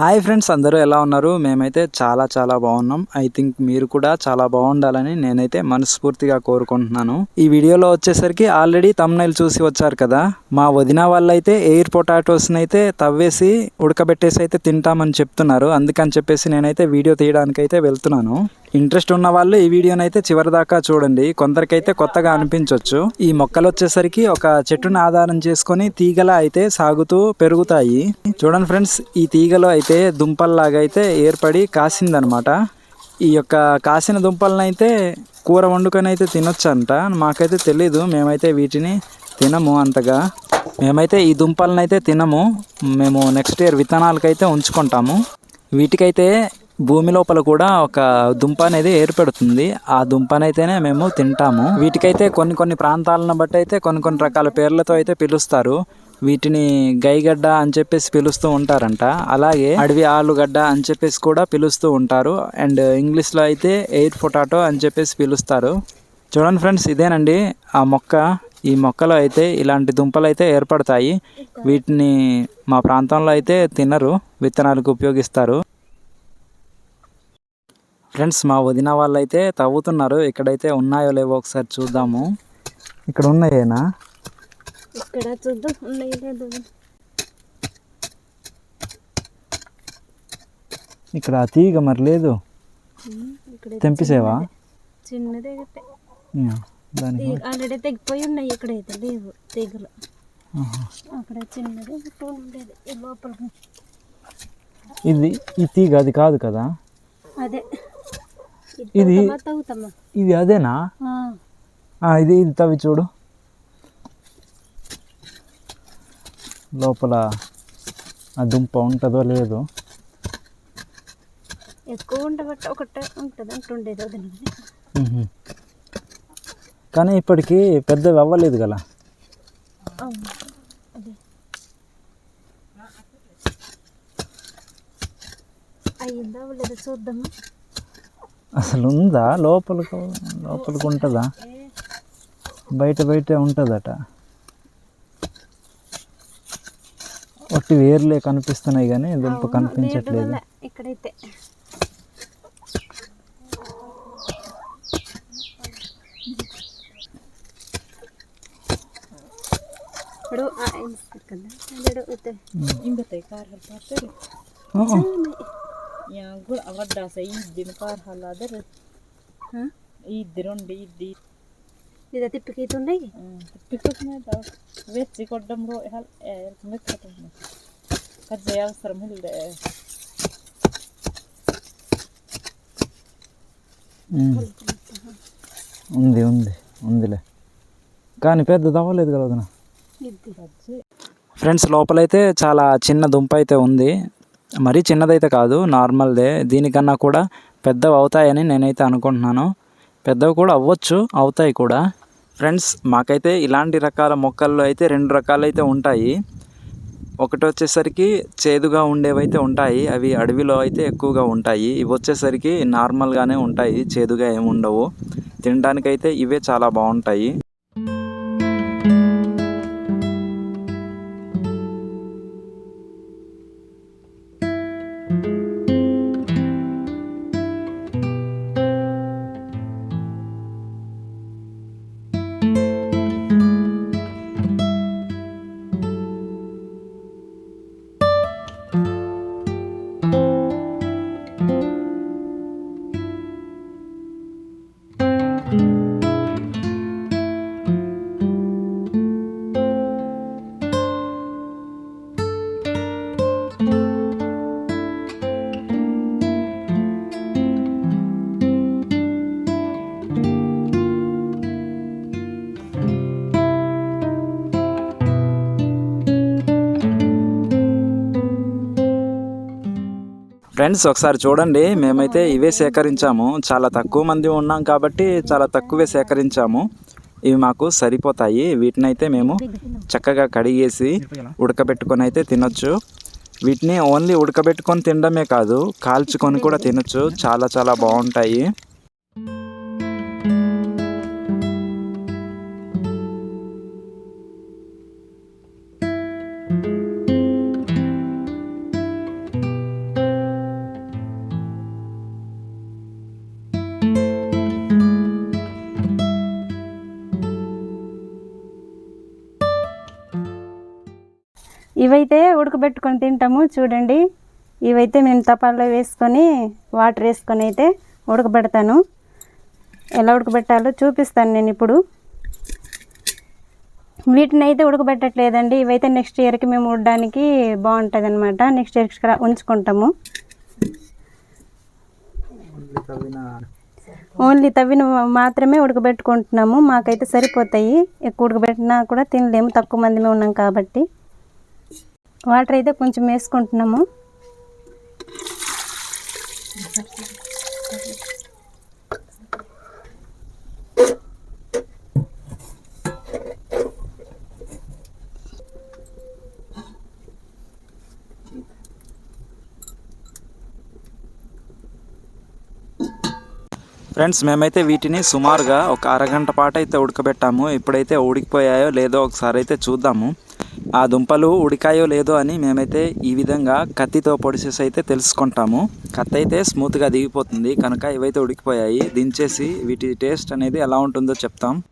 Hi friends అందరూ ఎలా ఉన్నారు? మేమైతే చాలా చాలా బాగున్నాం. ఐ థింక్ మీరు కూడా చాలా బాగుండాలని నేనైతే మనస్ఫూర్తిగా కోరుకుంటున్నాను. ఈ వీడియోలో వచ్చేసరికి ఆల్రెడీ తమ్నైల్ చూసి వచ్చారు కదా? మా వదిన వాళ్ళైతే ఎయిర్ పొటాటోస్ని అయితే తవ్వేసి ఉడకబెట్టేసి అయితే తింటామని చెప్తున్నారు. అందుకని చెప్పేసి నేనైతే వీడియో తీయడానికి అయితే వెళ్తున్నాను. ఇంట్రెస్ట్ ఉన్న వాళ్ళు ఈ వీడియోని అయితే చివరి దాకా చూడండి. కొందరికైతే కొత్తగా అనిపించవచ్చు ఈ మొక్కలు వచ్చేసరికి ఒక చెట్టును ఆధారం చేసుకొని తీగల అయితే సాగుతూ పెరుగుతాయి. చూడండి ఫ్రెండ్స్ ఈ తీగలో అయితే దుంపల్లాగా అయితే ఏర్పడి కాసిందనమాట. ఈ యొక్క కాసిన దుంపలను అయితే కూర వండుకొని అయితే తినొచ్చంట. మాకైతే తెలీదు మేమైతే వీటిని తినము అంతగా. మేమైతే ఈ దుంపలను అయితే తినము. మేము నెక్స్ట్ ఇయర్ విత్తనాలకైతే ఉంచుకుంటాము. వీటికైతే భూమి లోపల కూడా ఒక దుంప అనేది ఏర్పడుతుంది. ఆ దుంపనైతేనే మేము తింటాము. వీటికైతే కొన్ని కొన్ని ప్రాంతాలను బట్టి అయితే కొన్ని కొన్ని రకాల పేర్లతో అయితే పిలుస్తారు. వీటిని గైగడ్డ అని చెప్పేసి పిలుస్తూ ఉంటారంట. అలాగే అడవి ఆలుగడ్డ అని చెప్పేసి కూడా పిలుస్తూ ఉంటారు. అండ్ ఇంగ్లీష్లో అయితే ఎయిర్ పొటాటో అని చెప్పేసి పిలుస్తారు. చూడండి ఫ్రెండ్స్ ఇదేనండి ఆ మొక్క. ఈ మొక్కలో అయితే ఇలాంటి దుంపలు అయితే ఏర్పడతాయి. వీటిని మా ప్రాంతంలో అయితే తినరు. విత్తనాలకు ఉపయోగిస్తారు. ఫ్రెండ్స్ మా వదిన వాళ్ళు అయితే తవ్వుతున్నారు. ఇక్కడైతే ఉన్నాయో లేవో ఒకసారి చూద్దాము. ఇక్కడ ఉన్నాయేనా? ఇక్కడ చూద్దాం. ఉన్నాయి ఇక్కడ తీగ మరి లేదు. తెంపిసేవా? చిన్నదే. ఆల్రెడీ తెగిపోయి ఉన్నాయి ఇక్కడైతే. లేవు తీగలు. ఆహా. అక్కడ చిన్నది ఒకటి ఉండేది. ఈ లోపల. ఇది ఈ తీగ అది కాదు కదా? అదే. ఇది- ఇది అదేనా? ఇది ఇది తవ్వి చూడు. లోపల ఆ దుంప ఉంటుందో లేదో. ఎక్కువ ఉండబట్టి ఒకటే ఉంటుంది అంటుండేది. కానీ ఇప్పటికి పెద్దవి అవ్వలేదు కదా? అయ్యిందా అవ్వలేదు చూద్దామా? అసలు ఉందా లోపలికి లోపలికి ఉంటుందా బయట బయట ఉంటుందట. ఒట్టి వేర్లే కనిపిస్తున్నాయి కానీ దుంప కనిపించట్లేదు. ఇక్కడైతే. ఇప్పుడు sa iddin karhal adar. హా? Iddironde iddi. ఇది. Vetsi koddam ro hal er mekkatam. Kadze avsaram hilde. ఉమ్. ఉంది ఉంది ఉందిలే కానీ పెద్దది అవ్వలేదు కదా ఇది. ఫ్రెండ్స్ లోపలైతే చాలా చిన్న దుంప అయితే ఉంది మరీ చిన్నదైతే కాదు నార్మల్దే. దీనికన్నా కూడా పెద్దవి అవుతాయని నేనైతే అనుకుంటున్నాను. పెద్దవి కూడా అవ్వచ్చు అవుతాయి కూడా. ఫ్రెండ్స్ మాకైతే ఇలాంటి రకాల మొక్కల్లో అయితే రెండు రకాలు అయితే ఉంటాయి. ఒకటి వచ్చేసరికి చేదుగా ఉండేవైతే ఉంటాయి అవి అడవిలో అయితే ఎక్కువగా ఉంటాయి. ఇవి వచ్చేసరికి నార్మల్గానే ఉంటాయి చేదుగా ఏమి ఉండవు. తినడానికైతే ఇవే చాలా బాగుంటాయి. ఫ్రెండ్స్ ఒకసారి చూడండి. మేమైతే ఇవే సేకరించాము. చాలా తక్కువ మంది ఉన్నాం కాబట్టి చాలా తక్కువే సేకరించాము. ఇవి మాకు సరిపోతాయి. వీటినైతే మేము చక్కగా కడిగేసి ఉడకబెట్టుకొని అయితే తినొచ్చు. వీటిని ఓన్లీ ఉడకబెట్టుకొని తినడమే కాదు కాల్చుకొని కూడా తినొచ్చు. చాలా చాలా బాగుంటాయి. ఇవైతే ఉడకబెట్టుకొని తింటాము చూడండి. ఇవైతే నేను తపాల్లో వేసుకొని వాటర్ వేసుకొని అయితే ఉడకబెడతాను. ఎలా ఉడకబెట్టాలో చూపిస్తాను నేను ఇప్పుడు. వీటిని అయితే ఉడకబెట్టట్లేదండి. ఇవైతే నెక్స్ట్ ఇయర్కి మేము ఉండడానికి బాగుంటుంది అనమాట నెక్స్ట్ ఇయర్కి ఉంచుకుంటాము. ఓన్లీ తవ్విన మాత్రమే ఉడకబెట్టుకుంటున్నాము. మాకైతే సరిపోతాయి. ఎక్కువ ఉడకబెట్టినా కూడా తినలేము. తక్కువ మందిమే ఉన్నాం కాబట్టి. వాటర్ అయితే కొంచెం వేసుకుంటున్నాము. ఫ్రెండ్స్ మేమైతే వీటిని సుమారుగా ఒక అరగంట పాటు అయితే ఉడకబెట్టాము. ఇప్పుడైతే ఉడికిపోయాయో లేదో ఒకసారి అయితే చూద్దాము. ఆ దుంపలు ఉడికాయో లేదో అని మేమైతే ఈ విధంగా కత్తితో పొడిచేసి అయితే తెలుసుకుంటాము. కత్తి అయితే స్మూత్గా దిగిపోతుంది. కనుక ఇవైతే ఉడికిపోయాయి. దించేసి వీటి టేస్ట్ అనేది ఎలా ఉంటుందో చెప్తాం.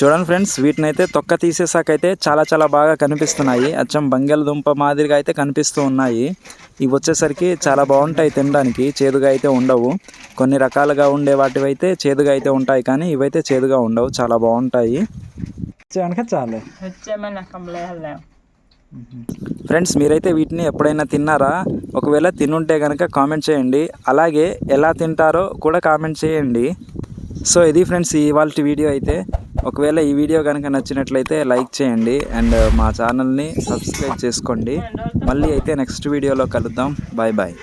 చూడండి ఫ్రెండ్స్ వీటిని అయితే తొక్క తీసేసాకైతే చాలా చాలా బాగా కనిపిస్తున్నాయి. అచ్చం బంగాళదుంప మాదిరిగా అయితే కనిపిస్తూ ఉన్నాయి. ఇవి వచ్చేసరికి చాలా బాగుంటాయి తినడానికి చేదుగా అయితే ఉండవు. కొన్ని రకాలుగా ఉండే వాటివి అయితే చేదుగా అయితే ఉంటాయి కానీ ఇవైతే చేదుగా ఉండవు చాలా బాగుంటాయి. కనుక చాలే. ఫ్రెండ్స్ మీరైతే వీటిని ఎప్పుడైనా తిన్నారా? ఒకవేళ తినుంటే కనుక కామెంట్ చేయండి. అలాగే ఎలా తింటారో కూడా కామెంట్ చేయండి. సో ఇది ఫ్రెండ్స్ ఇవాళ వీడియో అయితే. ఒకవేళ ఈ వీడియో కనుక నచ్చినట్లయితే లైక్ చేయండి అండ్ మా ఛానల్ని సబ్స్క్రైబ్ చేసుకోండి. మళ్ళీ అయితే నెక్స్ట్ వీడియోలో కలుద్దాం. Bye bye